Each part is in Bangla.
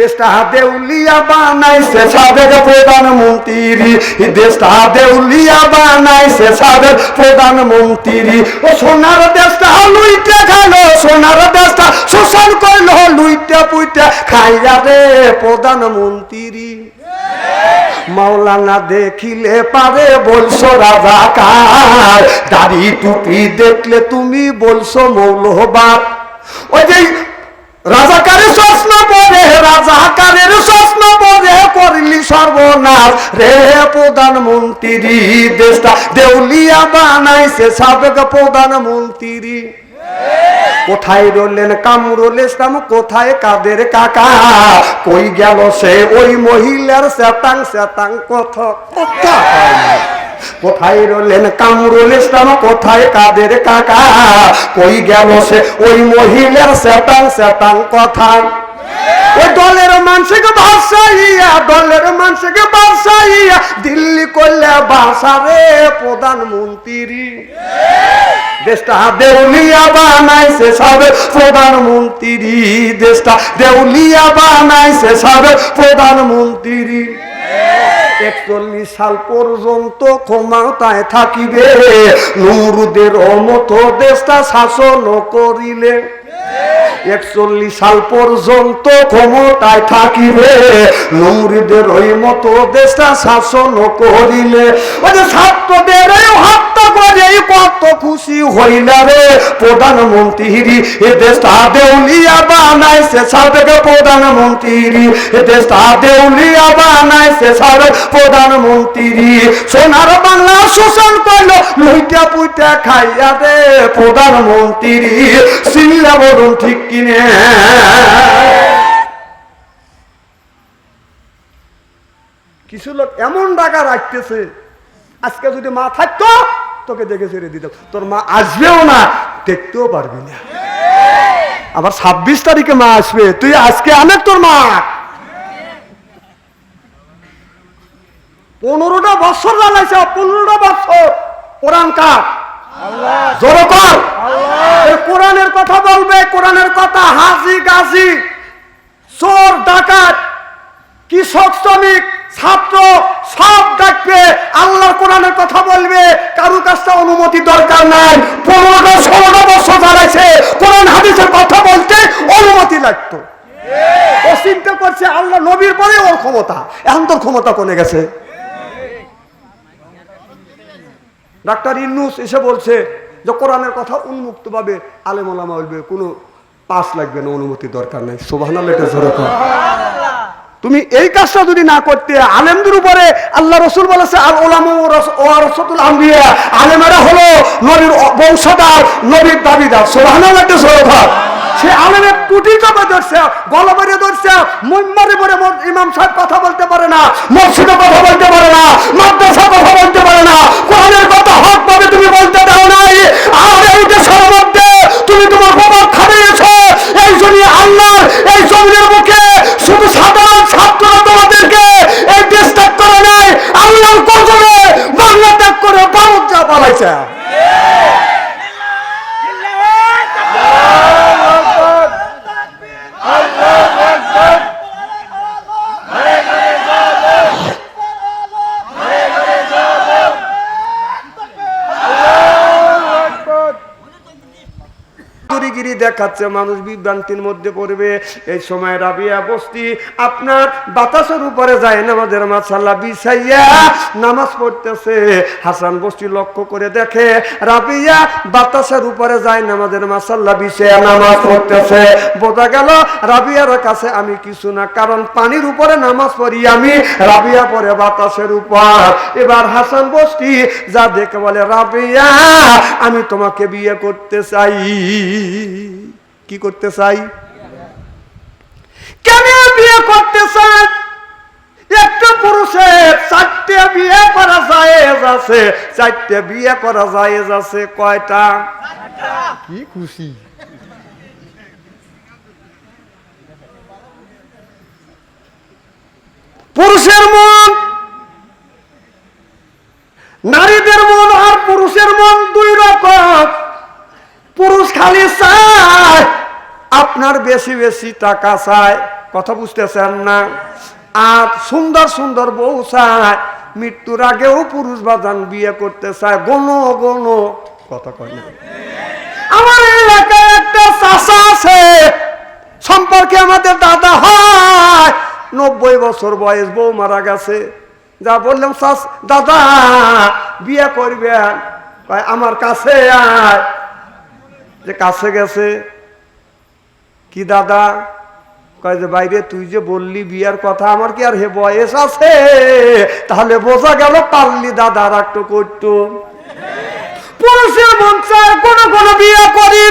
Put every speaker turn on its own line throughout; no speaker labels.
দেশটা দেউলিয়া বানাইছে সাবেক প্রধানমন্ত্রী। দেশটা দেউলিয়া বানাইছে সাবেক প্রধানমন্ত্রী। ও সোনার দেশটা লুইটে খাইলো, সোনার দেশটা শোষণ করল, লুইটে পুইটে খাইয়া রে প্রধানমন্ত্রী। মাওলানা দেখিলে পারে বলছো রাজা কার দাড়ি টুপি দেখলে তুমি বলছো মৌলবাদ। ওই যে রাজাকারের স্বপ্ন পরে রাজাকারের স্বপ্ন পরে করলি সর্বনাশ। রে প্রধানমন্ত্রী, দেশটা দেউলিয়া বানাইছে সাবেক প্রধানমন্ত্রী। কোথায় রলেন, কামরুল ইসলাম, কোথায় কাদের কাকা? কই গেল সে ওই মহিলার সেতাং সেতাং কথা? কথা। কোথায় রলেন কামরুল ইসলাম? কোথায় কাদের কাকা? কই গেল সে? ওই মহিলার সেতাং সেতাং কথা। ওই দলের মানুষকে ভাষাইয়া দলের মানুষকে ভাষাইয়া দিল্লি করলে ভাষা রে প্রধানমন্ত্রী। দেশটা দেউলিয়া বানাইছে সবে প্রধানমন্ত্রী। দেশটা দেউলিয়া বানাইছে সবে প্রধানমন্ত্রী। একচল্লিশ সাল পর্যন্ত ক্ষমতায় থাকিবে। নুরুদের মতো দেশটা শাসন করিলে। একচল্লিশ সাল পর্যন্ত ক্ষমতায় থাকিবে। নুরিদের ওই মতো দেশটা শাসন করিলে। ছাত্রদের কত খুশি হইলা রে। প্রধানমন্ত্রী এ দেশটা দেউলিয়া বানাইছে, সাবেক প্রধানমন্ত্রী এ দেশটা দেউলিয়া বানাইছে, সাবেক প্রধানমন্ত্রী, সোনার বাংলা শোষণ করল লইটা পুইটা খাইয়া রে প্রধানমন্ত্রী সিল্লা বলুন ঠিক কিনে। কিছু লোক এমন টাকা রাখতেছে, আজকে যদি মা থাকতো, তোকে দেখে ছেড়ে দিত। তোর মা আসবেও না, দেখতেও পারবি না। আবার ছাব্বিশ তারিখে মা আসবে, তুই আজকে আনে তোর মা। পনেরোটা বছর জানাইছে পনেরোটা বছর কোরআন কার? জোরে কর। কোরআনের কথা বলবে কোরআনের কথা হাসি গাছি চোর ডাকাত কৃষক শ্রমিক ছাত্র সব ডাকবে আল্লাহর কোরআনের কথা বলবে। কারু কাছে অনুমতি দরকার নাই। পনেরোটা ষোলোটা বছর দাঁড়াইছে কোরআন হাদিসের কথা বলতে অনুমতি লাগতো। ও চিন্তা করছে আল্লাহ নবীর পরে ওর ক্ষমতা। এখন তোর ক্ষমতা কমে গেছে? ডাক্তার ইন্নুস এসে বলছে যে কোরআনের কথা উন্মুক্ত ভাবে আলেমলামা বলবে কোনো পাস লাগবে না অনুমতি দরকার নেই। শোভানা এটা তুমি এই কাজটা যদি না করতে আলেমদের উপরে আল্লাহ রসুল বলেছে আর ওলাম রসতুল আম্বিয়া আলেমেরা হলো নবীর বংশধার নবীর দাবিদার। সোহানা একটা সরকার কর। সে আলমের টুটি চাপে ধরছে, গলা বেরিয়ে ধরছে মুম্বারে পরে ইমাম সাহেব কথা বলতে পারে না, মসজিদে কথা বলতে পারে না মাদ্রাসা কথা বলতে পারে না। কোরআনের কথা হক পাবে তুমি বলতে দাও নাই আর এই দেশের মধ্যে তুমি তোমার বাবার খাবিয়েছ এই জন্য আল্লাহ এই জমিনের মুখে শুধু সাধারণ ছাত্ররা তোমাদেরকে এই দেশ ত্যাগ করে নাই আল্লাহর কসমে বাংলা ত্যাগ করে ভারত যা পালাইছে দেখাচ্ছে মানুষ বিভ্রান্তির মধ্যে পড়বে। এই সময় রাবিয়া বস্তি আপনার বাতাসের উপরে যায়, নামাজের মাসাল্লাহ বিছাইয়া নামাজ পড়তেছে। হাসান বস্তি লক্ষ্য করে দেখে, রাবিয়া বাতাসের উপরে যায়, নামাজের মাসাল্লাহ বিছাইয়া নামাজ পড়তেছে। বোঝা গেল, রাবিয়ার কাছে আমি কিছু না, কারণ পানির উপরে নামাজ পড়ি আমি, রাবিয়া পরে বাতাসের উপর। এবার হাসান বস্তি যা দেখে বলে, রাবিয়া, আমি তোমাকে বিয়ে করতে চাই। কি করতে চাই? কেন বিয়ে করতে চান একটা পুরুষের চারটে বিয়ে করা যায় আছে। চারটে বিয়ে করা যায় আছে কয়টা? কি খুশি। পুরুষের মন নারীদের মন আর পুরুষের মন দুই রকম। পুরুষ খালি চায় আপনার বেশি বেশি টাকা চায়, কথা বুঝতেছেন না? আর সুন্দর সুন্দর বউ চায়, মৃত্যুর আগেও পুরুষ বাজান বিয়ে করতে চায়, গণ গণ, কথা কয় না। আমার এলাকায় একটা চাষা আছে, সম্পর্কে আমাদের দাদা হয়, নব্বই বছর বয়স, বউ মারা গেছে। যা বললাম চাষ দাদা, বিয়ে করবেন। আমার কাছে আয়। যে কাছে গেছে কি দাদা? কয় যে, বাইরে তুই যে বললি বিয়ার কথা, আমার কি আর হে বয়স আছে? তাহলে বোঝা গেল পারলি দাদা আর একটু করতো পুরুষের মন চায় কোনো কোনো বিয়ে করি।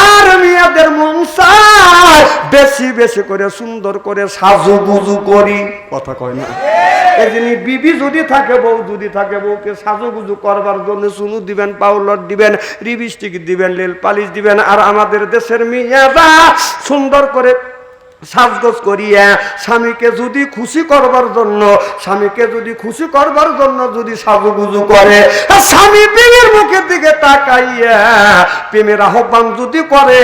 আর মেয়েদের মন বেশি বেশি করে সুন্দর করে সাজু গুজু করি। কথা কয় না? এই বিবি যদি থাকে, বউ যদি থাকে, বউকে সাজুগুজু করবার জন্য সুনু দিবেন পাউলট দিবেন রিবিস্টিক দিবেন, লেল পালিশ দিবেন, আর আমাদের দেশের মেয়েরা সুন্দর করে সাজগোজ করিয়া স্বামীকে যদি খুশি করবার জন্য, স্বামীকে যদি খুশি করবার জন্য যদি সাজুগুজু করে স্বামী প্রেমের মুখের দিকে তাকাইয়া প্রেমের আহ্বান যদি করে,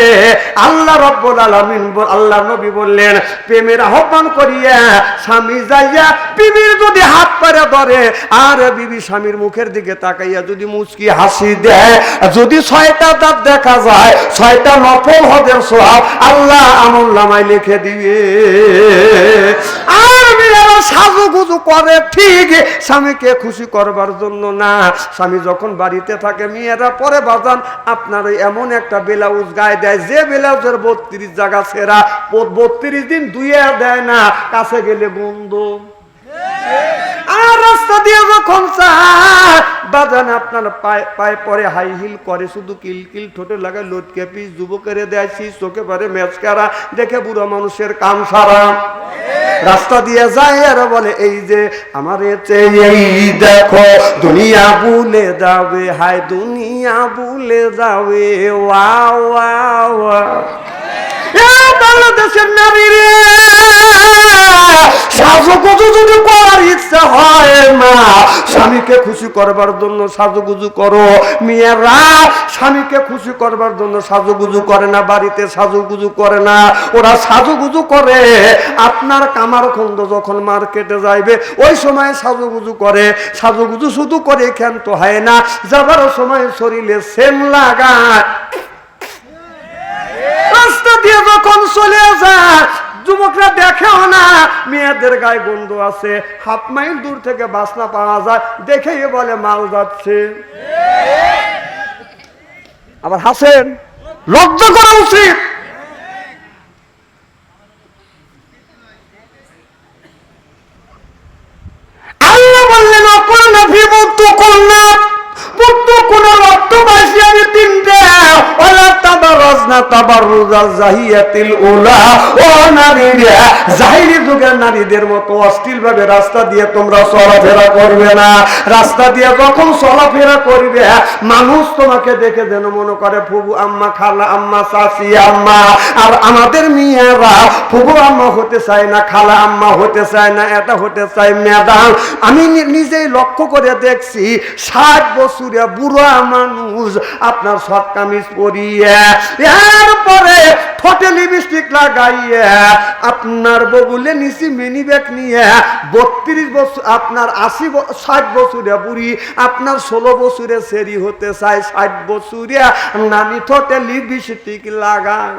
আল্লাহ রব্বুল আলামিন আল্লাহ নবী বললেন, প্রেমের আহ্বান করিয়া স্বামী যাইয়া বিবির যদি হাত পারে ধরে, আর বিবি স্বামীর মুখের দিকে তাকাইয়া যদি মুচকি হাসি দেয়, যদি ছয়টা দাঁত দেখা যায়, ছয়টা নফল হদের সোহাব আল্লাহ আমল নামায় লিখে দিবে আর মেয়েরা সাজুগুজু করে, ঠিক স্বামীকে খুশি করবার জন্য না। স্বামী যখন বাড়িতে থাকে, মেয়েরা পরে বাজান, আপনার এমন একটা ব্লাউজ গায়ে দেয়, যে ব্লাউজের বত্রিশ জায়গা সেরা, বত্রিশ দিন দুইয়া দেয় না, কাছে গেলে গন্ধ। রাস্তা দিয়ে যখন বাজান আপনার পায়ে পায়ে পরে হাই হিল করে, শুধু কিল কিল ঠোঁটে লাগায় লটকে পিস, যুবকের দেয় শীষ, চোখে পারে মেচকারা দেখে বুড়ো মানুষের কাম সারা। রাস্তা দিয়ে যায় আর বলে, এই যে আমার দেখো, দুনিয়া ভুলে যাবে, হায় দুনিয়া ভুলে যাবে ওয়া ওয়া ওয়া বাংলাদেশের নারী রে, সাজুগুজু যদি করার হয় না স্বামীকে খুশি করবার জন্য সাজুগুজু করো। মেয়েরা স্বামীকে খুশি করবার জন্য সাজুগুজু করে না, বাড়িতে সাজুগুজু করে না। ওরা সাজুগুজু করে, আপনার কামার খন্দ যখন মার্কেটে যাইবে, ওই সময় সাজুগুজু করে। সাজুগুজু শুধু করে ক্ষান্ত হয় না, যাবার সময় শরীরে সেম লাগায়। দিয়ে যখন চলে যায়, যুবকরা দেখেও না, মেয়েদের গায়ে গন্ধ আছে। হাফ মাইল দূর থেকে বাসনা পাওয়া যায়, দেখেই বলে, মাল যাচ্ছে। আবার হাসেন, লজ্জা করা উচিত। কোন রক্ত বাসি আমি তিনটে ওলা তাবারজ না তাবারুজা জাহিয়াতিল উলা। ও নারীরা, জাহিরি যুগের নারীদের মতো অশ্লীল ভাবে রাস্তা দিয়ে তোমরা চলাফেরা করবে না। রাস্তা দিয়ে যখন চলাফেরা করবে, মানুষ তোমাকে দেখে যেন মনে করে, ফুবু আম্মা, খালা আম্মা, চাচি আম্মা। আর আমাদের মেয়েরা, ফুবু আম্মা হতে চায় না, খালা আম্মা হতে চায় না, এটা হতে চায় ম্যাডাম। আমি নিজেই লক্ষ্য করে দেখছি, ষাট বছরে বুড়া মানুষ আপনার সৎ কামিজ পরিয়ে এরপরে ঠোঁটে লিপস্টিক লাগাইয়ে আপনার বগুলে নিচি মিনি ব্যাগ নিয়ে বত্রিশ বছর, আপনার আশি ষাট বছরে বুড়ি, আপনার ষোলো বছরে সেরি হতে চায়, ষাট বছরে নানি ঠোঁটে লিপস্টিক লাগায়।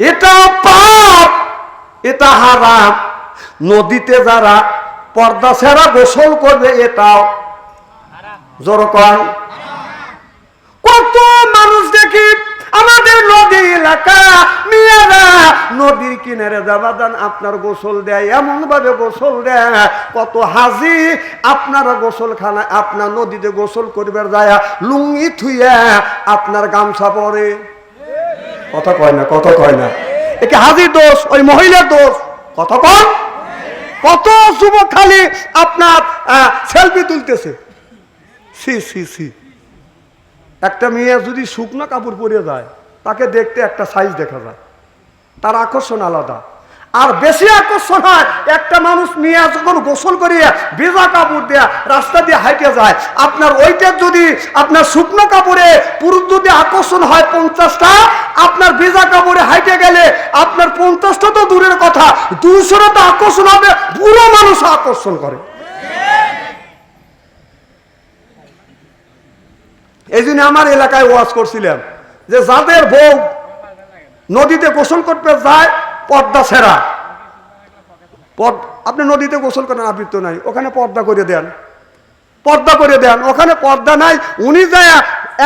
এটা পাপ, এটা হারাম। নদীতে যারা পর্দা সেরা গোসল করবে, এটাও জোরকন কত মানুষ দেখি আমাদের নদী এলাকা, মেয়েরা নদীর কিনারে যাবাদান আপনার গোসল দেয় এমন ভাবে গোসল দেয়। কত হাজি আপনারা গোসল খানা আপনার নদীতে গোসল করবার যায়, লুঙ্গি থুইয়া আপনার গামছা পরে। কথা কয় না, কথা কয় না। একে হাজির দোষ, ওই মহিলার দোষ, কথা কন কত যুবক খালি আপনার সেলফি তুলতেছে। সি সি সি একটা মেয়ে যদি শুকনো কাপড় পরে যায় তাকে দেখতে একটা সাইজ দেখা যায়। তার আকর্ষণ আলাদা। আর বেশি আকর্ষণ হয়, একটা মানুষ মেয়ে যখন গোসল করিয়া ভেজা কাপড় দেয়া রাস্তা দিয়ে হাইটে যায়, আপনার ওইটার যদি আপনার শুকনো কাপড়ে পুরুষ যদি আকর্ষণ হয় পঞ্চাশটা, আপনার ভেজা কাপড়ে হাইটে গেলে আপনার পঞ্চাশটা তো দূরের কথা দুশোটা তো আকর্ষণ হবে, বুড়ো মানুষ আকর্ষণ করে। এই জন্য আমার এলাকায় ওয়াজ করছিলাম যে যাদের বউ নদীতে গোসল করতে যায় পর্দা সেরা। আপনি নদীতে গোসল করেন, আবৃত্ত নাই। ওখানে পর্দা করে দেন। পর্দা করে দেন। ওখানে পর্দা নাই। উনি যায়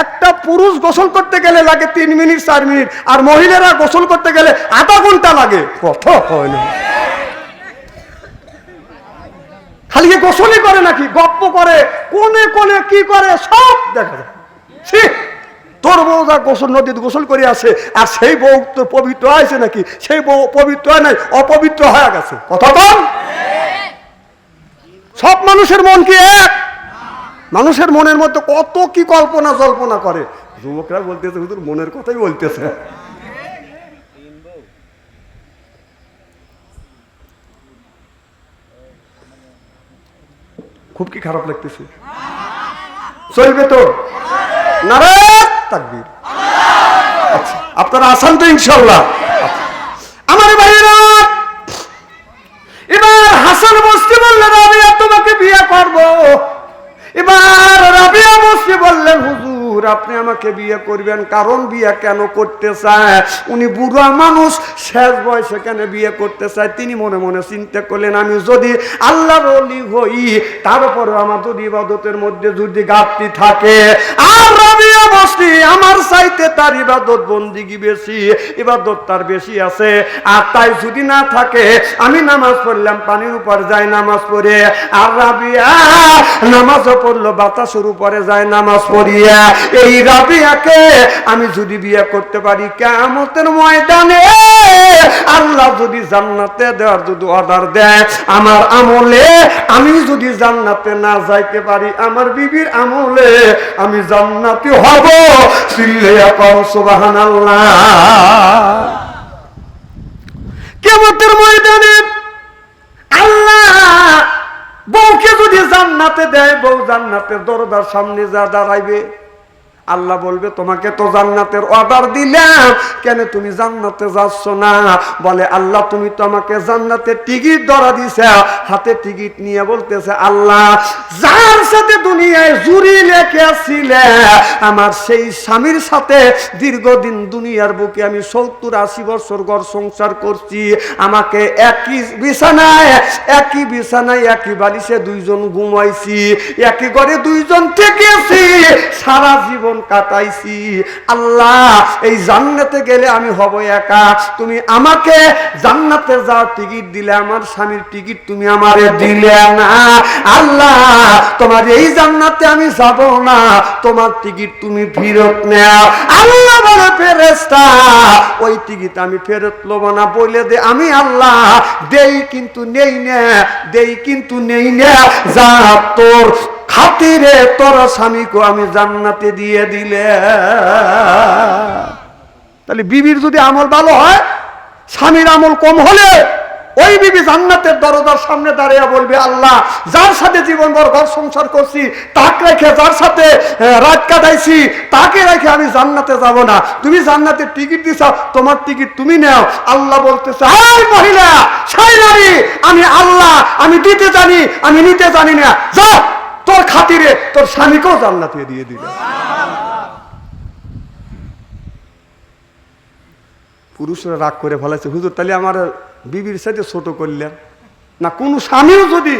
একটা পুরুষ গোসল করতে গেলে লাগে তিন মিনিট, চার মিনিট। আর মহিলারা গোসল করতে গেলে আধা ঘণ্টা লাগে। কথা হয় না? খালি গোসলই করে নাকি? গপ্প করে কোনে কোনে কি করে? সব দেখা যায়! তোর বউ গোসল নদীতে গোসল করে আসে আর সেই বউ তো পবিত্র আছে নাকি? সেই বউ পবিত্র হয় নাই, অপবিত্র হয়ে গেছে। কথা কম সব মানুষের মন কি এক? মানুষের মনের মধ্যে কত কি কল্পনা জল্পনা করে। যুবকরা বলতেছে, হুজুর, মনের কথাই বলতেছে। খুব কি খারাপ লাগতেছে। চলবে তো? নারায়ণ! তাকবীর আচ্ছা আপনারা আসান তো ইনশাল্লাহ আচ্ছা। আমার ভাইরা এবার হাসান বসতে বললেন আমি তোমাকে বিয়ে করব এবার বললেন হুজুর, আপনি আমাকে বিয়ে করবেন। কারণ বিয়ে কেন করতে চায়? উনি বুড়া মানুষ, শেষ বয়সে কেন বিয়ে করতে চায়? তিনি মনে মনে চিন্তা করলেন, আমি যদি আল্লাহর অলি হই তারপরে আমার যদি ইবাদতের মধ্যে যদি ঘাটতি থাকে, আর রাবিয়া বসতি আমার চাইতে তার ইবাদত বন্দিগি বেশি, ইবাদত তার বেশি আছে। আর তাই যদি না থাকে, আমি নামাজ পড়লাম, পানির উপর যাই নামাজ পড়ে। আর রাবিয়া, নামাজও পড়ল, বাতাসের উপরে যায় নামাজ পড়িয়া। এই রাবিয়াকে আমি যদি বিয়ে করতে পারি কেমতের ময়দানে, আল্লাহ যদি জান্নাতে দেওয়ার যদি অর্ডার দেয়, আমার আমলে আমি যদি জান্নাতে না যাইতে পারি, আমার বিবির আমলে আমি জান্নাতি হব। আল্লাহ কেমতের ময়দানে আল্লাহ বউকে যদি জান্নাতে দেয়, বউ জান্নাতের দরজার সামনে যা দাঁড়াইবে। আল্লাহ বলবে, তোমাকে তো জান্নাতের অর্ডার দিলাম। কেন তুমি জান্নাতে যাচ্ছ না? বলে, আল্লাহ, তুমি তো আমাকে জান্নাতের টিকিট ধরা দিছে। হাতে টিকিট নিয়ে বলতেছে, আল্লাহ, যার সাথে দুনিয়ায় জুরি লেখে আসছিলে, আমার সেই স্বামীর সাথে দীর্ঘদিন দুনিয়ার বুকে আমি সত্তর আশি বছর ঘর সংসার করছি। আমাকে একই বিছানায় একই বিছানায়, একই বালিশে দুইজন ঘুমাইছি, একই ঘরে দুইজন থেকেছি। সারা জীবন কাটাইছি। আল্লাহ, এই জান্নাতে গেলে আমি হব একা। তুমি আমাকে জান্নাতে যাওয়ার টিকিট দিলে, আমার স্বামীর টিকিট তুমি আমারে দিলে না। আল্লাহ, তোমার এই জান্নাতে আমি যাব না। তোমার টিকিট তুমি ফেরত নেও। আল্লাহ বলে ফেরেস্তা ওই টিকিট আমি ফেরত লব না। বলে দে, আমি আল্লাহ, দেই কিন্তু নেই না, দেই কিন্তু নেই না। যা তোর খাতিরে তোর স্বামীকে আমি জান্নাতে দিয়ে দিলে। তাহলে বিবির যদি আমল ভালো হয়, স্বামীর আমল কম হলে ওই বিবি জান্নাতের দরজার সামনে দাঁড়িয়ে বলবে, আল্লাহ, যার সাথে জীবনভর ঘর সংসার করছি, তাকে রেখে যার সাথে রাত কাটাইছি, তাকে রেখে আমি জান্নাতে যাব না। তুমি জান্নাতের টিকিট দিছ, তোমার টিকিট তুমি নাও। আল্লাহ বলতেছে, হাই মহিলা, সাই নারী, আমি আল্লাহ, আমি দিতে জানি, আমি নিতে জানি না। যা তোর খাতিরে তোর স্বামীকেও জান্নাতে দিয়ে দিল পুরুষরা রাগ করে ফেলাইছে, হুজুর, তাহলে আমার বিবির সাথে ছোট করলেন। না, কোনো স্বামীও যদি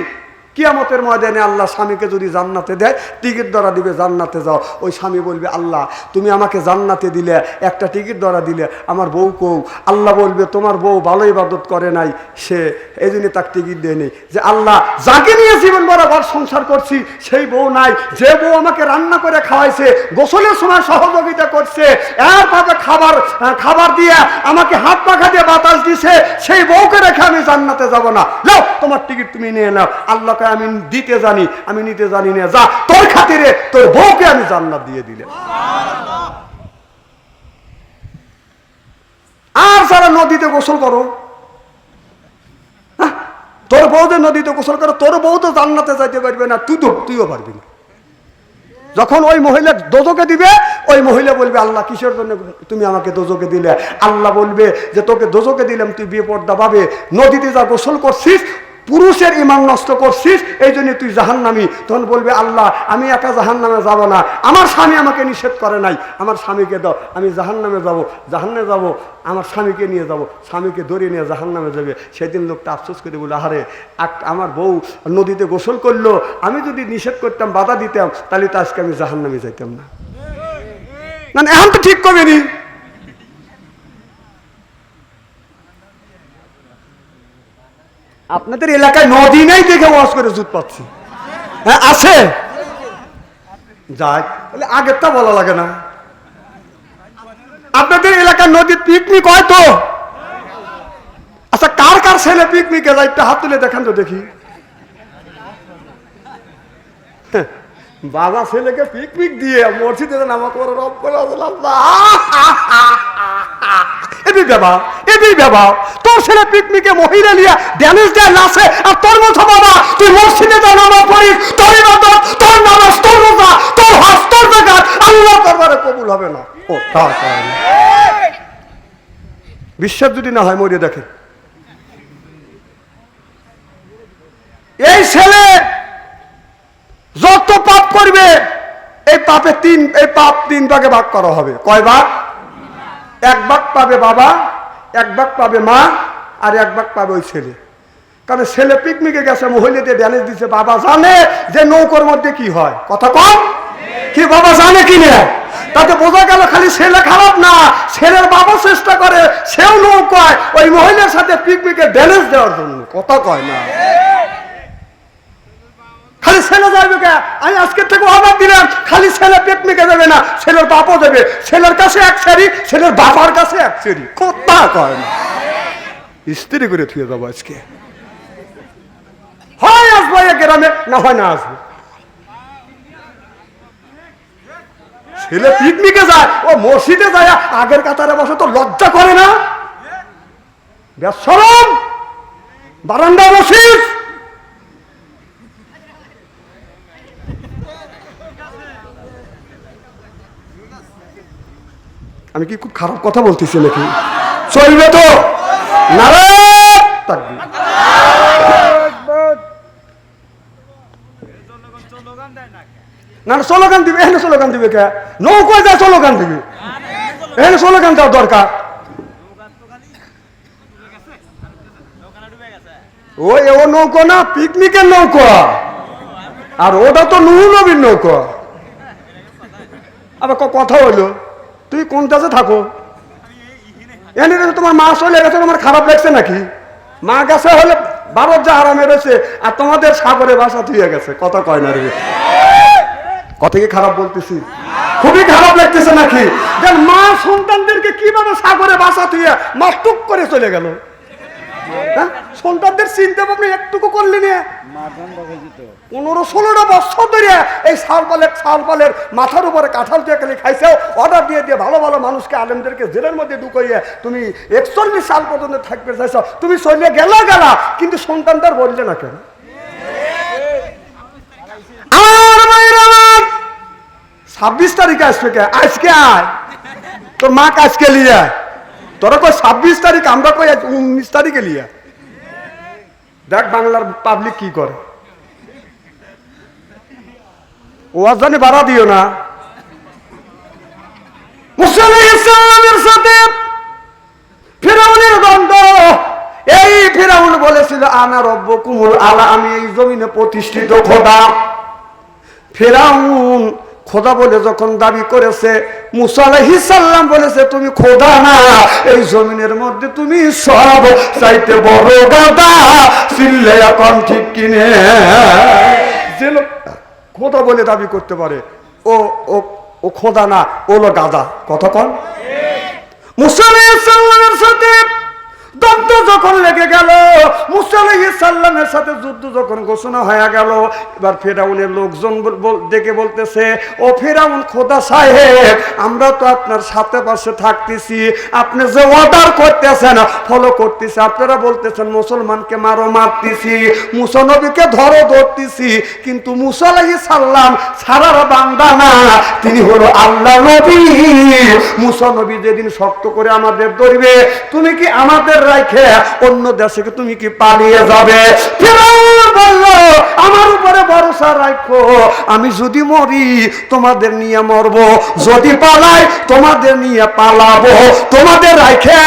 কিয়ামতের ময়দানে আল্লাহ স্বামীকে যদি জান্নাতে দেয়, টিকিট ধরা দিবে, জান্নাতে যাও। ওই স্বামী বলবে, আল্লাহ, তুমি আমাকে জান্নাতে দিলে, একটা টিকিট ধরা দিলে, আমার বউ কৌ আল্লাহ বলবে, তোমার বউ ভালো ইবাদত করে নাই, সে এই জন্য তার টিকিট দেয় নেই। যে আল্লাহ, যাকে নিয়ে জীবন বরাবর সংসার করছি, সেই বউ নাই। যে বউ আমাকে রান্না করে খাওয়াইছে, গোসলের সময় সহযোগিতা করছে এরভাবে খাবার খাবার দিয়ে আমাকে হাত পাখা দিয়ে বাতাস দিছে, সেই বউকে রেখে আমি জান্নাতে যাব না। যাও, তোমার টিকিট তুমি নিয়ে নাও। আল্লাহকে আমি দিতে জানি আমি নিতে জানি না। যা তোর খাতিরে তোর বউকে আমি জান্নাত দিয়ে দিলে আর যারা নদীতে গোসল করো হ্যাঁ, তোর বউ যে নদীতে গোসল করো তোর বউ তো জান্নাতে যাইতে পারবে না তুই তো তুইও পারবি না। যখন ওই মহিলা দোজকে দিবে ওই মহিলা বলবে আল্লাহ কিসের জন্য তুমি আমাকে দোজকে দিলে? আল্লাহ বলবে যে তোকে দোজকে দিলাম তুই বিপদটা পাবে নদীতে যা গোসল করছিস পুরুষের ইমান নষ্ট করছিস এই জন্য তুই জাহান নামি তখন বলবে, আল্লাহ, আমি একা জাহান্নামে যাব না। আমার স্বামী আমাকে নিষেধ করে নাই। আমার স্বামীকে দাও, আমি জাহান্নামে যাব। জাহান্নে যাব, আমার স্বামীকে নিয়ে যাব। স্বামীকে ধরে নিয়ে জাহান নামে যাবে। সেদিন লোকটা আফসোস করে বলে এক- আমার বউ নদীতে গোসল করল। আমি যদি নিষেধ করতাম, বাধা দিতাম, তাহলে তো আজকে আমি জাহান্নামে যাইতাম না। এখন তো ঠিক করবে আপনাদের এলাকায় নদী নেই দেখে ওয়াজ করে জুত পাচ্ছি। হ্যাঁ আছে? যাক তাহলে আগেরটা বলা লাগে না। আপনাদের এলাকার নদীর পিকনিক হয় তো? আচ্ছা কার কার ছেলে পিকনিকে যায়? একটা হাত তুলে দেখান তো দেখি। হ্যাঁ, বাবা ছেলেকে পিকনিক দিয়ে মসজিদে নামাজ পড়ে রব করে বাবা তোর ছেলে পিকনিকে মহিলা দেয় আর তোর বাবা, তুই মসজিদে যা নামাজ তোর ইবাদত, তোর নামাজ, তোর রোজা, তোর তোর দরবারে কবুল হবে না। ও বিশ্বাস যদি না হয় মরিয়ে দেখেন এই ছেলে যত পাপ করবে, এই পাপে তিন, এই পাপ তিন ভাগে ভাগ করা হবে। কয় ভাগ এক ভাগ পাবে বাবা, এক ভাগ পাবে মা, আর এক ভাগ পাবে ওই ছেলে। কারণ ছেলে পিকনিকে গেছে, মহিলাদের ড্যানেজ দিছে, বাবা জানে যে নৌকোর মধ্যে কি হয়। কথা কম? কি বাবা জানে কি না? তাতে বোঝা গেল খালি ছেলে খারাপ না, ছেলের বাবা চেষ্টা করে, সেও নৌকায়, ওই মহিলার সাথে পিকনিকে ড্যানেজ দেওয়ার জন্য। কথা কয় না। খালি ছেলে যাবে কে? আমি আজকের থেকে অর্ডার দিলাম। খালি ছেলে পিকনিকে যাবে না, ছেলের বাপও যাবে। ছেলের কাছে এক সারি ছেলের বাবার কাছে এক সারি কথা কয় না। স্ত্রী করে থুয়ে যাব আজকে। হয় আসব এই গ্রামে, না হয় না আসব। ছেলে পিকনিকে যায়, ও মসজিদে যায়, আগের কাতারে বসে তো লজ্জা করে না? বেসরম বারান্দা বসিস। আমি কি খুব খারাপ কথা বলতেছি নাকি? চলবে তো? না না দিবে। দিবে কে? যা স্লোগান দিবে। দরকার। ও নৌকো না, পিকনিকের নৌকো। আর ওটা তো নুহু নবীর নৌকো। আবার কথা হইল? তুই কোনটাতে থাকো? এনে তোমার মা চলে গেছে, তোমার খারাপ লাগছে নাকি? মা গেছে হলে ভারত যা আরামে রয়েছে, আর তোমাদের সাগরে বাসা থুয়ে গেছে, কথা কয় না রে। কথা কি খারাপ বলতেছি? খুবই খারাপ লাগতেছে নাকি? মা সন্তানদেরকে কীভাবে সাগরে বাসা থুয়ে মাস্টুক করে চলে গেল? হ্যাঁ? সন্তানদের চিন্তা ভাবনা একটুকু করলি না। পনেরো ষোলোটা বছর ধরে এই সাল পালের সাল পালের মাথার উপরে কাঁঠাল দিয়ে খালি খাইছে। অর্ডার দিয়ে দিয়ে ভালো ভালো মানুষকে আলেমদেরকে জেলের মধ্যে ঢুকাইয়ে তুমি একচল্লিশ সাল পর্যন্ত থাকবে চাইছ তুমি চলে গেলা গেলা, কিন্তু সন্তানদের বললে না কেন? ছাব্বিশ তারিখে আসবে কে আজকে আয়। তোর মা আজকে লিয়া তোরা কই ছাব্বিশ তারিখ, আমরা কই উনিশ তারিখে লিয়া দেখ বাংলার পাবলিক কি করে। ওয়াজ জানি বাড়া দিও না। মুসা ইসলামের সাথে ফেরাউনের দ্বন্দ্ব। এই ফেরাউন বলেছিল, আনা কুমুল আলা আমি এই জমিনে প্রতিষ্ঠিত খোদা। ফেরাউন খোদা বলে যখন দাবি করেছে মুসালাহিসাল্লাম বলেছে, তুমি খোদা না, এই জমিনের মধ্যে তুমি সব চাইতে বড় গাদা চিল্লে এখন ঠিক কিনে। যে লোক খোদা বলে দাবি করতে পারে, ও ও ও খোদা না ওলো গাদা। কতক্ষণ মুসালাহিসাল্লামের সাথে দ্বন্দ্ব যখন লেগে গেল মুসালাহিসাল্লামের সাথে যুদ্ধ যখন ঘোষণা হয়ে গেল, এবার ফেরাউনের লোকজন বল- বলতেছে, ও ফেরাউন, খোদা সাহেব, আমরা তো আপনার সাথে পাশে থাকতেছি, আপনি যে অর্ডার করতেছেন ফলো করতেছি। আপনারা বলতেছেন, মুসলমানকে মারো, মারতেছি। মুসনবীকে ধরো, ধরতেছি। কিন্তু মুসালাহি সাল্লাম সারার বান্দা না, তিনি হলো আল্লাহ নবী। মুসা নবী যেদিন শক্ত করে আমাদের ধরবে, তুমি কি আমাদের রাখে অন্য দেশে তুমি কি পালিয়ে যাবে? বলল, আমার উপরে ভরসা রাখো আমি যদি মরি, তোমাদের নিয়ে মরব। যদি পালাই, তোমাদের নিয়ে পালাবো। তোমাদের রাখে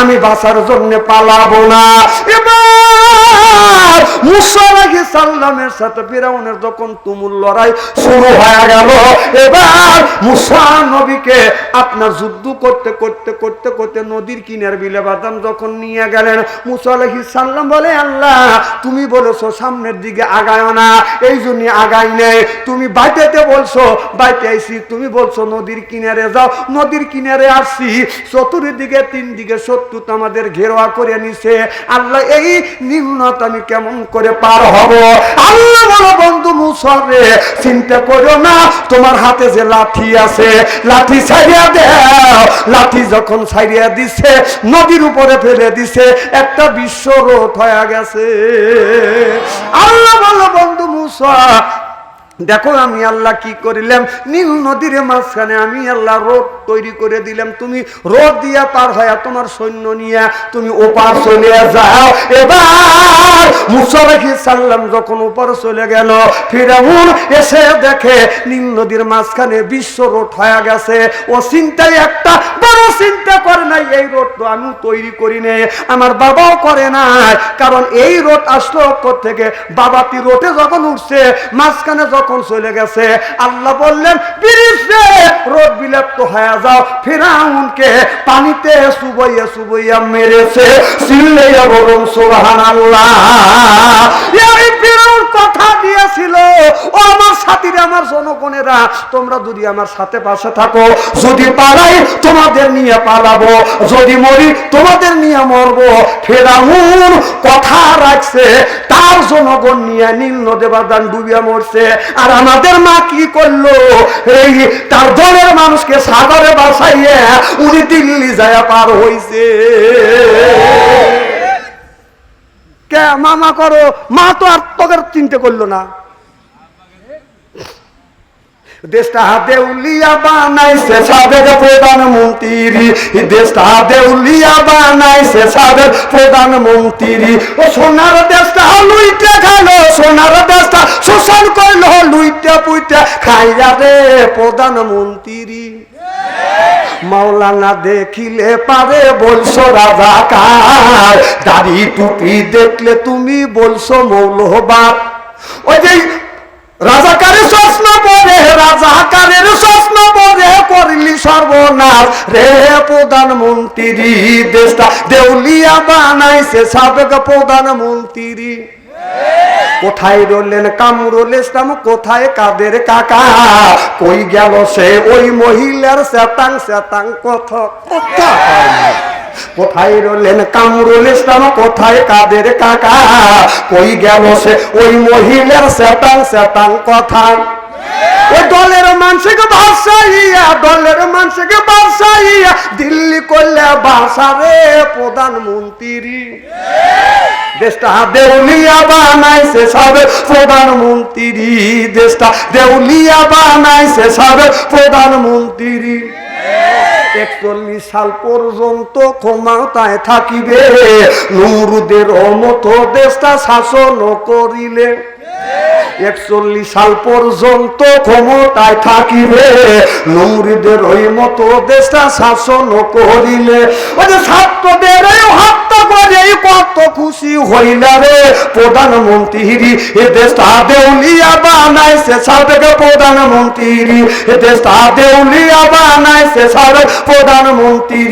আমি বাঁচার জন্য পালাবো না। এবার মুসা আলাইহিস সাল্লামের সাথে ফিরাউনের যখন তুমুল লড়াই শুরু হয়ে গেল, এবার মুসা নবীকে আপনার যুদ্ধ করতে করতে করতে করতে নদীর কিনার বিলে বাদাম যখন নিয়ে গেলেন। মুসা সাল্লাম বলে, আল্লাহ, তুমি বলেছ সামনের দিকে আগায় না, এই জন্য আগাই নেই। তুমি বাইতেতে বলছো, বাইতে আইসি তুমি বলছো, নদীর কিনারে যাও। নদীর কিনারে আসছি। চতুর্দিকে তিন দিকে শত্রু আমাদের ঘেরোয়া করে নিছে। আল্লাহ, এই নিম্নতা আমি কেমন করে পার হব? আল্লাহ বলো, বন্ধু মুসরে চিন্তা করো না, তোমার হাতে যে লাঠি আছে, লাঠি ছাড়িয়া দেও। লাঠি যখন ছাড়িয়া দিছে, নদীর উপরে ফেলে দিছে একটা বিশ্ব রোধ হয়ে গেছে। আল্লাহ বলো বন্ধু মুসা দেখো, আমি আল্লাহ কি করিলাম? নীল নদীর মাঝখানে আমি আল্লাহ রোদ তৈরি করে দিলাম। তুমি রোদ দিয়া পার হয়ে তোমার সৈন্য নিয়ে তুমি ওপার চলে যাও। এবার মুসালাহি সাল্লাম যখন ওপার চলে গেল, ফিরাউন এসে দেখে নীল নদীর মাঝখানে বিশ্ব রোড হয়ে গেছে। ও চিন্তায় একটা বড় চিন্তা করে নাই, এই রোড তো আমি তৈরি করি নাই, আমার বাবাও করে নাই। কারণ এই রোড আসলো থেকে বাবাতি রোডে যখন উঠছে, মাঝখানে যখন চলে গেছে, আল্লাহ বললেন রোড বিলাপ্ত হয়ে যাও, ফিরাউনকে পানিতে সুবইয়া সুবইয়া মেরেছে সিল্লাইয়া বলুন সুবহানাল্লাহ। এই ফিরাউন কথা দিয়েছিল, ও আমার সাথীরা, আমার জনগণেরা, তোমরা যদি আমার সাথে পাশে থাকো, যদি পালাই তোমাদের নিয়ে পালাবো, যদি মরি তোমাদের নিয়ে মরবো। ফেরাউন কথা রাখছে, তার জনগণ নিয়ে নীল নদে বাদান ডুবিয়া মরছে। আর আমাদের মা কি করল? এই তার দলের মানুষকে সাগরে বাসাইয়ে উনি দিল্লি যায় পার হইছে। কে মামা করো? মা তো আর তোদের চিন্তা করল না। দেশটা দেউলিয়া বানাইছে সাবেক প্রধানমন্ত্রী। দেশটা দেউলিয়া বানাইছে সাবেক প্রধানমন্ত্রী। ও সোনার দেশটা লুইতে খালো সোনার দেশটা শোষণ করল লুইতে পুইতে খাইয়া রে প্রধানমন্ত্রী। মাওলানা দেখিলে পারে বলছো রাজা কার দাড়ি টুপি দেখলে তুমি বলছো মৌলবাদ। ওই যে রাজাকারের প্রশ্ন পরে রাজাকারের প্রশ্ন পরে করলি সর্বনাশ। রে প্রধানমন্ত্রী, দেশটা দেউলিয়া বানাইছে সাবেক প্রধানমন্ত্রী। কোথায় রইলেন কামরুল ইসলাম, কোথায় কাদের কাকা? কই গেল সে ওই মহিলার সেতাং সেতাং কথা কথা। কোথায় রইলেন কামরুল ইসলাম, কোথায় কাদের কাকা? কই গেল সে? ওই মহিলার সেতাং সেতাং কথা। দলের মানুষকে দলের মানুষকে দিল্লি করলে প্রধানমন্ত্রী। দেশটা দেউলিয়া বানাইছে সবে প্রধানমন্ত্রী। দেশটা দেউলিয়া বানাইছে সবে প্রধানমন্ত্রী। একচল্লিশ সাল পর্যন্ত ক্ষমতায় থাকিবে। নমরুদের মতো দেশটা শাসন করিলে। একচল্লিশ সাল পর্যন্ত ক্ষমতায় থাকিবে। নমরুদের ওই মতো দেশটা শাসন করিলে। ছাত্রদের হত্যা কত খুশি হইলা রে। প্রধানমন্ত্রী, এ দেশটা দেউলিয়া বানাইছে সাবেক প্রধানমন্ত্রী, এ দেশটা দেউলিয়া বানাইছে সাবেক প্রধানমন্ত্রী।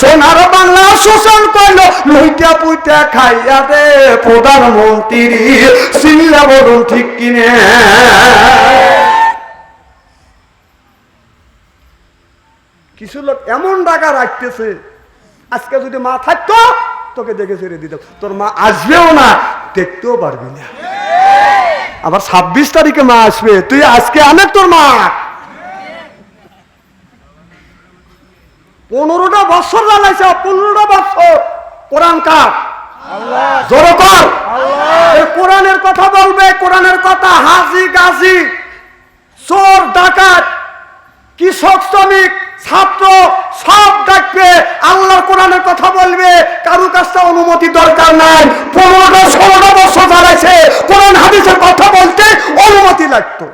সোনার বাংলা শোষণ করল, লইটা পুইটা খাইয়া দে প্রধানমন্ত্রী। সিল্লা বলুন ঠিক কিনে। কিছু লোক এমন টাকা রাখতেছে, আজকে যদি মা থাকতো, তোকে দেখে ছেড়ে দিত। তোর মা আসবেও না, দেখতেও পারবি না। আবার ছাব্বিশ তারিখে মা আসবে, তুই আজকে আনে তোর মা। পনেরোটা বছর লাগাইছে পনেরোটা বছর কোরআন কার? জোর কর। কোরআনের কথা বলবে কোরআনের কথা হাজি গাজি চোর ডাকাত কৃষক শ্রমিক ছাত্র সব ডাকবে আল্লাহর কোরআনের কথা বলবে কারও কাছে অনুমতি দরকার নাই। পনেরোটা ষোলোটা বছর দাঁড়াইছে কোরআন হাদিসের কথা বলতে অনুমতি লাগতো।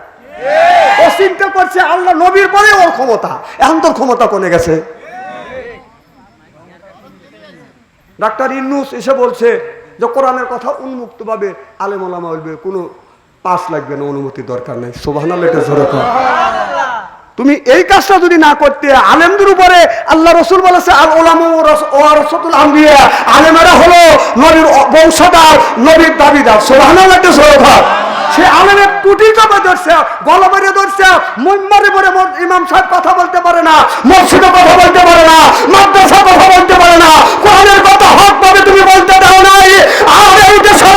ও চিন্তা করছে আল্লাহ নবীর পরে ওর ক্ষমতা। এখন তোর ক্ষমতা কমে গেছে। ডাক্তার ইন্নুস এসে বলছে যে কোরআনের কথা উন্মুক্ত ভাবে আলেমলামা বলবে কোনো পাস লাগবে না অনুমতি দরকার নেই। সোভানা লেটে তুমি এই কাজটা যদি না করতে আলেমদের উপরে আল্লাহ রসুল বলেছে আল ওলাম ও রসতুল আম্বিয়া আলেমেরা হলো নবীর বংশধার নবীর দাবিদার। সোভানা লেটে ধরে কর। সে আলেমের টুটি চাপে ধরছে, গল বেড়ে ধরছে মুম্বারে পরে ইমাম সাহেব কথা বলতে পারে না, মসজিদে কথা বলতে পারে না মাদ্রাসা কথা বলতে পারে না, কোরআনের কথা হক ভাবে তুমি বলতে দাও নাই। আর এই দেশের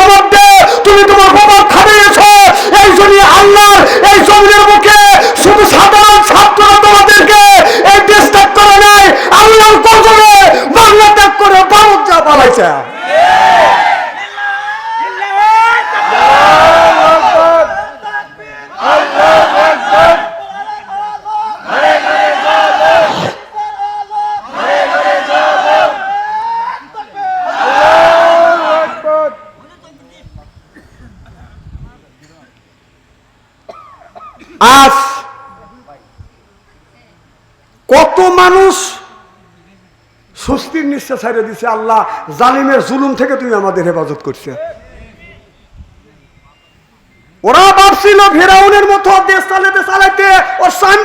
তুমি তোমার বাবা খাবিয়েছ এই জন্য আল্লাহর এই জমিনের মুখে শুধু সাধারণ ছাত্ররা তোমাদেরকে এই দেশ ত্যাগ করে নাই আল্লাহর কজনে বাংলা ত্যাগ করে ভারত যা পালাইছে আজ কত মানুষ নিঃশ্বাস ছাড়ে দিছে, আল্লাহ জালিমের জুলুম থেকে তুমি আমাদের হেফাজত করছে। ওরা ভাবছিল ফেরাউনের মতো দেশ চালাতে চালাইতে ও সাইন